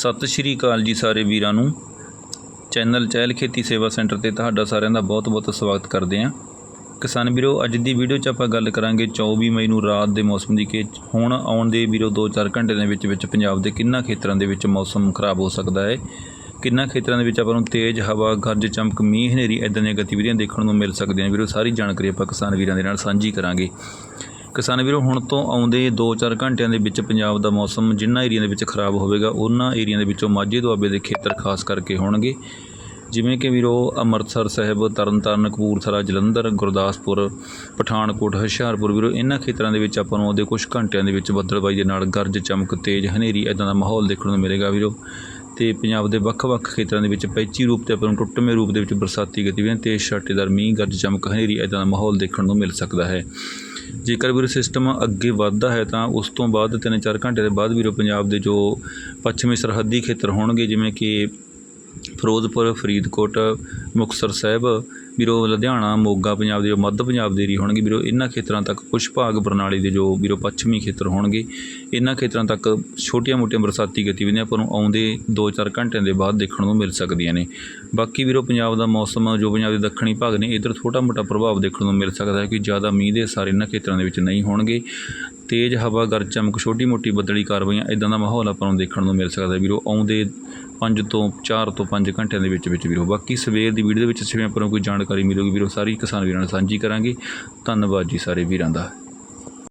ਸਤਿ ਸ਼੍ਰੀ ਅਕਾਲ ਜੀ ਸਾਰੇ ਵੀਰਾਂ ਨੂੰ। ਚੈਨਲ ਚਹਿਲ ਖੇਤੀ ਸੇਵਾ ਸੈਂਟਰ ਤੇ ਤੁਹਾਡਾ ਸਾਰਿਆਂ ਦਾ ਬਹੁਤ-ਬਹੁਤ ਸਵਾਗਤ ਕਰਦੇ ਹਾਂ। ਕਿਸਾਨ ਵੀਰੋ, ਅੱਜ ਦੀ ਵੀਡੀਓ 'ਚ ਆਪਾਂ ਗੱਲ ਕਰਾਂਗੇ 24 ਮਈ ਨੂੰ ਰਾਤ ਦੇ ਮੌਸਮ ਦੀ ਕਿ ਹੁਣ ਆਉਣ ਦੇ ਵੀਰੋ 2-4 ਘੰਟੇ ਦੇ ਵਿੱਚ ਵਿੱਚ ਪੰਜਾਬ ਦੇ ਕਿੰਨਾ ਖੇਤਰਾਂ ਦੇ ਵਿੱਚ ਮੌਸਮ ਖਰਾਬ ਹੋ ਸਕਦਾ ਹੈ। ਕਿੰਨਾ ਖੇਤਰਾਂ ਦੇ ਵਿੱਚ ਆਪਾਂ ਨੂੰ ਤੇਜ਼ ਹਵਾ, ਗਰਜ, ਚਮਕ, ਮੀਂਹ ਹਨੇਰੀ ਇਦਾਂ ਦੀਆਂ ਗਤੀਵਿਧੀਆਂ ਦੇਖਣ ਨੂੰ ਮਿਲ ਸਕਦੀਆਂ ਵੀਰੋ, ਸਾਰੀ ਜਾਣਕਾਰੀ ਆਪਾਂ ਕਿਸਾਨ ਵੀਰਾਂ ਦੇ ਨਾਲ ਸਾਂਝੀ ਕਰਾਂਗੇ। ਕਿਸਾਨ ਵੀਰੋ, ਹੁਣ ਤੋਂ ਆਉਂਦੇ 2-4 ਘੰਟਿਆਂ ਦੇ ਵਿੱਚ ਪੰਜਾਬ ਦਾ ਮੌਸਮ ਜਿਨ੍ਹਾਂ ਏਰੀਆ ਦੇ ਵਿੱਚ ਖਰਾਬ ਹੋਵੇਗਾ, ਉਹਨਾਂ ਏਰੀਆ ਦੇ ਵਿੱਚੋਂ ਮਾਝੇ ਦੁਆਬੇ ਦੇ ਖੇਤਰ ਖਾਸ ਕਰਕੇ ਹੋਣਗੇ। ਜਿਵੇਂ ਕਿ ਵੀਰੋ, ਅੰਮ੍ਰਿਤਸਰ ਸਾਹਿਬ, ਤਰਨਤਾਰਨ, ਕਪੂਰਥਲਾ, ਜਲੰਧਰ, ਗੁਰਦਾਸਪੁਰ, ਪਠਾਨਕੋਟ, ਹੁਸ਼ਿਆਰਪੁਰ ਵੀਰੋ, ਇਹਨਾਂ ਖੇਤਰਾਂ ਦੇ ਵਿੱਚ ਆਪਾਂ ਨੂੰ ਆਉਂਦੇ ਕੁਝ ਘੰਟਿਆਂ ਦੇ ਵਿੱਚ ਬੱਦਲਬਾਈ ਦੇ ਨਾਲ ਗਰਜ, ਚਮਕ, ਤੇਜ਼, ਹਨੇਰੀ ਇਦਾਂ ਦਾ ਮਾਹੌਲ ਦੇਖਣ ਨੂੰ ਮਿਲੇਗਾ ਵੀਰੋ। ਤੇ ਪੰਜਾਬ ਦੇ ਵੱਖ-ਵੱਖ ਖੇਤਰਾਂ ਦੇ ਵਿੱਚ ਪੈਚੀ ਰੂਪ ਤੇ ਆਪਾਂ ਨੂੰ ਟੁੱਟਵੇਂ ਰੂਪ ਦੇ ਵਿੱਚ ਬਰਸਾਤੀ ਗਤੀਵਿਧੀਆਂ ਤੇਜ਼ ਛਾਟੇਦਾਰ ਮੀਂਹ ਗੱਜ ਚਮਕ, ਹਨੇਰੀ ਇਦਾਂ ਦਾ ਮਾਹੌਲ ਦੇਖਣ ਨੂੰ ਮਿਲ ਸਕਦਾ ਹੈ। ਜੇਕਰ ਵੀਰੋ ਸਿਸਟਮ ਅੱਗੇ ਵੱਧਦਾ ਹੈ ਤਾਂ ਉਸ ਤੋਂ ਬਾਅਦ 3-4 ਘੰਟੇ ਦੇ ਬਾਅਦ ਵੀਰੋ ਪੰਜਾਬ ਦੇ ਜੋ ਪੱਛਮੀ ਸਰਹੱਦੀ ਖੇਤਰ ਹੋਣਗੇ, ਜਿਵੇਂ ਕਿ ਫਿਰੋਜ਼ਪੁਰ, ਫਰੀਦਕੋਟ, ਮੁਕਤਸਰ ਸਾਹਿਬ ਵੀਰੋ ਲੁਧਿਆਣਾ, ਮੋਗਾ ਪੰਜਾਬ ਦੇ ਜੋ ਮੱਧ ਪੰਜਾਬ ਦੇ ਏਰੀਏ ਹੋਣਗੇ। ਵੀਰੋ, ਇਹਨਾਂ ਖੇਤਰਾਂ ਤੱਕ ਕੁਝ ਭਾਗ ਪ੍ਰਣਾਲੀ ਦੇ ਜੋ ਵੀਰੋ ਪੱਛਮੀ ਖੇਤਰ ਹੋਣਗੇ, ਇਹਨਾਂ ਖੇਤਰਾਂ ਤੱਕ ਛੋਟੀਆਂ-ਮੋਟੀਆਂ ਬਰਸਾਤੀ ਗਤੀਵਿਧੀਆਂ ਆਪਾਂ ਨੂੰ ਆਉਂਦੇ 2-4 ਘੰਟਿਆਂ ਦੇ ਬਾਅਦ ਦੇਖਣ ਨੂੰ ਮਿਲ ਸਕਦੀਆਂ ਨੇ। ਬਾਕੀ ਵੀਰੋ, ਪੰਜਾਬ ਦਾ ਮੌਸਮ, ਜੋ ਪੰਜਾਬ ਦੇ ਦੱਖਣੀ ਭਾਗ ਨੇ, ਇਧਰ ਛੋਟਾ-ਮੋਟਾ ਪ੍ਰਭਾਵ ਦੇਖਣ ਨੂੰ ਮਿਲ ਸਕਦਾ ਹੈ ਕਿ ਜ਼ਿਆਦਾ ਮੀਂਹ ਦੇ ਸਾਰੇ ਇਹਨਾਂ ਖੇਤਰਾਂ ਦੇ ਵਿੱਚ ਨਹੀਂ ਹੋਣਗੇ। ਤੇਜ਼ ਹਵਾ ਗਰਜ ਚਮਕ ਛੋਟੀ-ਮੋਟੀ ਬੱਦਲੀ ਕਾਰਵਾਈਆਂ ਇਦਾਂ ਦਾ ਮਾਹੌਲ ਆਪਾਂ ਨੂੰ ਦੇਖਣ ਨੂੰ ਮਿਲ ਸਕਦਾ ਵੀਰੋ। ਆਉਂਦੇ 5 ਤੋਂ 4 ਤੋਂ 5 ਘੰਟਿਆਂ ਦੇ ਵਿੱਚ ਵਿੱਚ ਵੀਰੋ। ਬਾਕੀ ਸਵੇਰ ਦੀ ਵੀਡੀਓ ਦੇ ਵਿੱਚ ਜਿਵੇਂ ਆਪਾਂ ਨੂੰ ਕੋਈ ਜਾਣਕਾਰੀ ਮਿਲੂਗੀ ਵੀਰੋ, ਸਾਰੀ ਕਿਸਾਨ ਵੀਰਾਂ ਨਾਲ ਸਾਂਝੀ ਕਰਾਂਗੇ। ਧੰਨਵਾਦ ਜੀ ਸਾਰੇ ਵੀਰਾਂ ਦਾ।